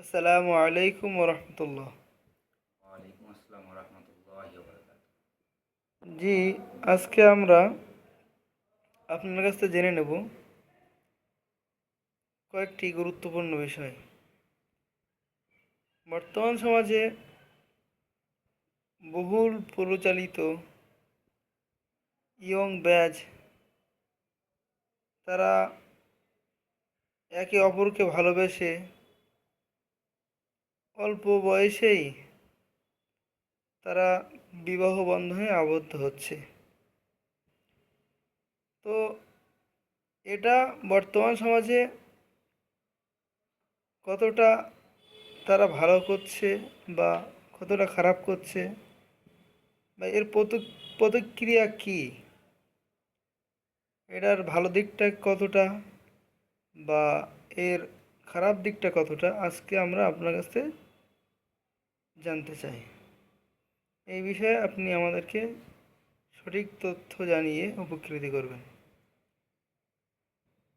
আসসালামু আলাইকুম রহমতুল্লাহ। জি আজকে আমরা আপনার কাছ থেকে জেনে নেব কয়েকটি গুরুত্বপূর্ণ বিষয়। বর্তমান সমাজে বহুল পরিচালিত ইয়ং ব্যাজ তারা একে অপরকে ভালোবেসে অল্প বয়সেই তারা বিবাহ বন্ধনে আবদ্ধ হচ্ছে। তো এটা বর্তমান সমাজে কতটা তারা ভালো করছে বা কতটা খারাপ করছে বা এর প্রতি- প্রতিক্রিয়া কী? এটার ভালো দিকটা কতটা বা এর খারাপ দিকটা কতটা? আজকে আমরা আপনার কাছ জানতে চাই। এই বিষয়ে আপনি আমাদেরকে সঠিক তথ্য জানিয়ে উপকৃত করবেন।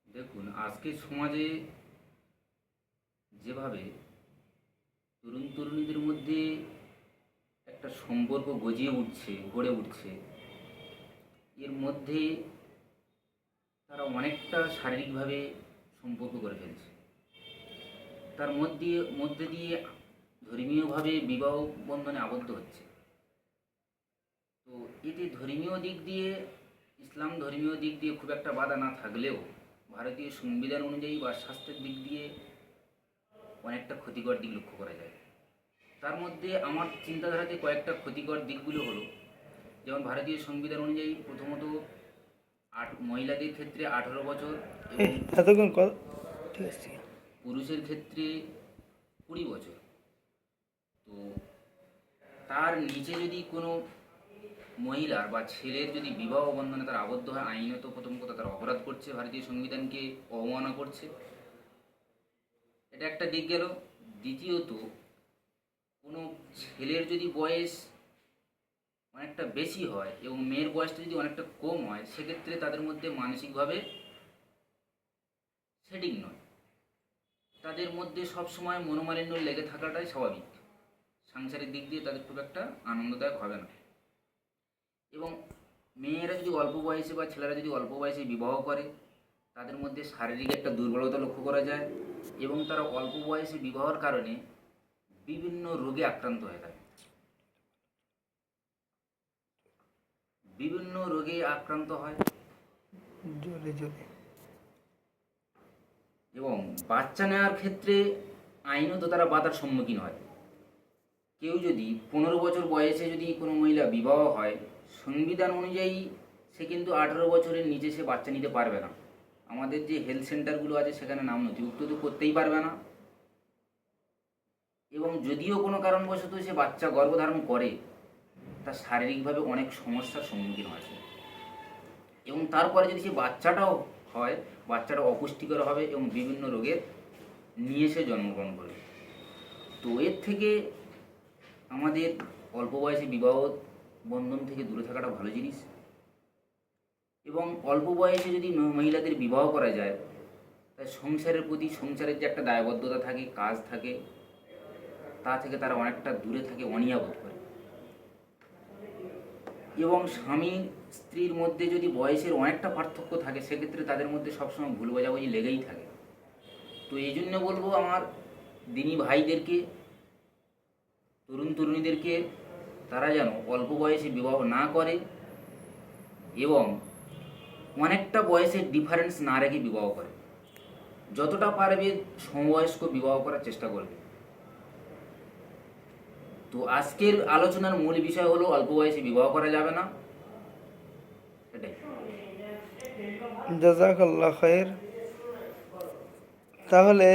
দেখুন, আজকে সমাজে যেভাবে তরুণ তরুণীদের মধ্যে একটা সম্পর্ক গজিয়ে উঠছে, গড়ে উঠছে, এর মধ্যে তারা অনেকটা শারীরিকভাবে সম্পর্ক করে ফেলছে। তার মধ্যে মধ্যে দিয়ে ধর্মীয়ভাবে বিবাহ বন্ধনে আবদ্ধ হচ্ছে। তো এতে ধর্মীয় দিক দিয়ে ইসলাম ধর্মীয় দিক দিয়ে খুব একটা বাধা না থাকলেও ভারতীয় সংবিধান অনুযায়ী বা স্বাস্থ্যের দিক দিয়ে অনেকটা ক্ষতিকর দিক লক্ষ্য করা যায়। তার মধ্যে আমার চিন্তাধারাতে কয়েকটা ক্ষতিকর দিকগুলো হলো যেমন ভারতীয় সংবিধান অনুযায়ী প্রথমত আট মহিলাদের ক্ষেত্রে আঠারো বছর। পুরুষের ক্ষেত্রে কুড়ি বছর। তো, তার নিচে যদি কোনো মহিলার বা ছেলের যদি বিবাহ বন্ধনে তার আবদ্ধ হয়, আইনত প্রথম কথা তারা অপরাধ করছে, ভারতীয় সংবিধানকে অবমাননা করছে। এটা একটা দিক গেল। দ্বিতীয়ত, কোনো ছেলের যদি বয়স অনেকটা বেশি হয় এবং মেয়ের বয়সটা যদি অনেকটা কম হয়, সেক্ষেত্রে তাদের মধ্যে মানসিকভাবে সেটিং নয়। তাদের মধ্যে সবসময় মনোমালিন্য লেগে থাকাটাই স্বাভাবিক। সাংসারিক দিক দিয়ে তাদের খুব একটা আনন্দদায়ক হবে না। এবং মেয়েরা যদি অল্প বয়সে বা ছেলেরা যদি অল্প বয়সে বিবাহ করে তাদের মধ্যে শারীরিক একটা দুর্বলতা লক্ষ্য করা যায় এবং তারা অল্প বয়সে বিবাহর কারণে বিভিন্ন রোগে আক্রান্ত হয়ে থাকে। বিভিন্ন রোগে আক্রান্ত হয়। জোরে জোরে। এবং বাচ্চা নেওয়ার ক্ষেত্রে আইনত তারা বাধার সম্মুখীন হয়। কেউ যদি পনেরো বছর বয়সে যদি কোনো মহিলা বিবাহ হয়, সংবিধান অনুযায়ী সে কিন্তু আঠারো বছরের নিচে সে বাচ্চা নিতে পারবে না। আমাদের যে হেলথ সেন্টারগুলো আছে সেখানে নাম নথিভুক্ত তো করতেই পারবে না। এবং যদিও কোনো কারণবশত সে বাচ্চা গর্ভধারণ করে তার শারীরিকভাবে অনেক সমস্যার সম্মুখীন হয় এবং তারপরে যদি সে বাচ্চাটাও হয়, বাচ্চাটা অপুষ্টিকর হবে এবং বিভিন্ন রোগের নিয়ে সে জন্মগ্রহণ করবে। তো এর থেকে আমাদের অল্প বয়সে বিবাহ বন্ধন থেকে দূরে থাকাটা ভালো জিনিস। এবং অল্প বয়সে যদি মহিলাদের বিবাহ করা যায় তাই সংসারের প্রতি সংসারের যে একটা দায়বদ্ধতা থাকে, কাজ থাকে, তা থেকে তারা অনেকটা দূরে থাকে অনিয়াবোধ করে। এবং স্বামী স্ত্রীর মধ্যে যদি বয়সের অনেকটা পার্থক্য থাকে, সেক্ষেত্রে তাদের মধ্যে সবসময় ভুল বোঝাবুঝি লেগেই থাকে। তো এই জন্য বলব আমার দিনী ভাইদেরকে তরুণ তরুণীদেরকে তারা যেন অল্প বয়সে বিবাহ না করে এবং অনেকটা বয়সের ডিফারেন্স না রেখে বিবাহ করে। যতটা পারবে সমবয়স্ক বিবাহ করার চেষ্টা করবে। তো আজকের আলোচনার মূল বিষয় হলো অল্প বয়সে বিবাহ করা যাবে না। এটাই তাহলে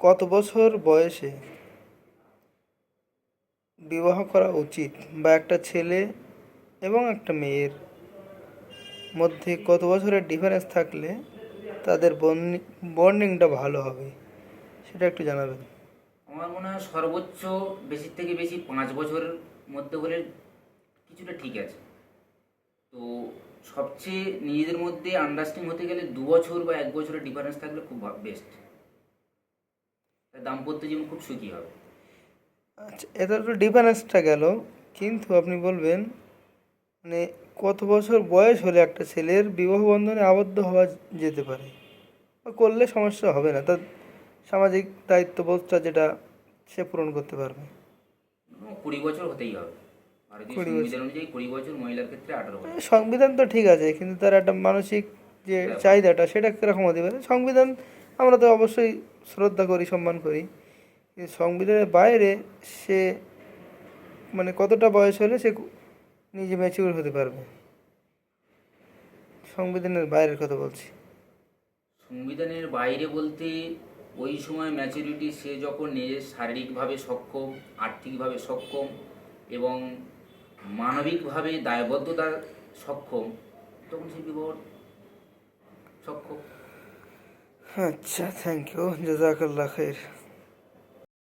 কত বছর বয়সে বিবাহ করা উচিত বা একটা ছেলে এবং একটা মেয়ের মধ্যে কত বছরের ডিফারেন্স থাকলে তাদের বন্ডিংটা ভালো হবে, সেটা একটু জানাবেন। আমার মনে হয় সর্বোচ্চ বেশি থেকে বেশি পাঁচ বছরের মধ্যে হলে কিছুটা ঠিক আছে। তো সবচেয়ে নিজেদের মধ্যে আন্ডারস্ট্যান্ডিং হতে গেলে দু বছর বা এক বছরের ডিফারেন্স থাকলে খুব বেস্ট দাম্পত্য জীবন খুব সুখী হবে। আচ্ছা এটা তো ডিফারেন্সটা গেল। কিন্তু আপনি বলবেন মানে কত বছর বয়স হলে একটা ছেলের বিবাহ বন্ধনে আবদ্ধ হওয়া যেতে পারে? বা করলে সমস্যা হবে না। তার সামাজিক দায়িত্ববোধটা যেটা সে পূরণ করতে পারবে। কুড়ি বছর হতেই হবে। সংবিধান অনুযায়ী কুড়ি বছর মহিলার ক্ষেত্রে আঠারো সংবিধান তো ঠিক আছে কিন্তু তার একটা মানসিক যে চাহিদাটা সেটা কীরকম হতে পারে? সংবিধান আমরা তো অবশ্যই শ্রদ্ধা করি সম্মান করি। সংবিধানের বাইরে সে মানে কতটা বয়স হলে সে নিজে ম্যাচিউর হতে পারবে? সংবিধানের বাইরের কথা বলছি। সংবিধানের বাইরে বলতে ওই সময় ম্যাচুরিটি সে যখন নিজের শারীরিকভাবে সক্ষম আর্থিকভাবে সক্ষম এবং মানবিকভাবে দায়বদ্ধতা সক্ষম তখন সে বিবাহ সক্ষম। আচ্ছা থ্যাংক ইউ জাজাকাল্লাহ খের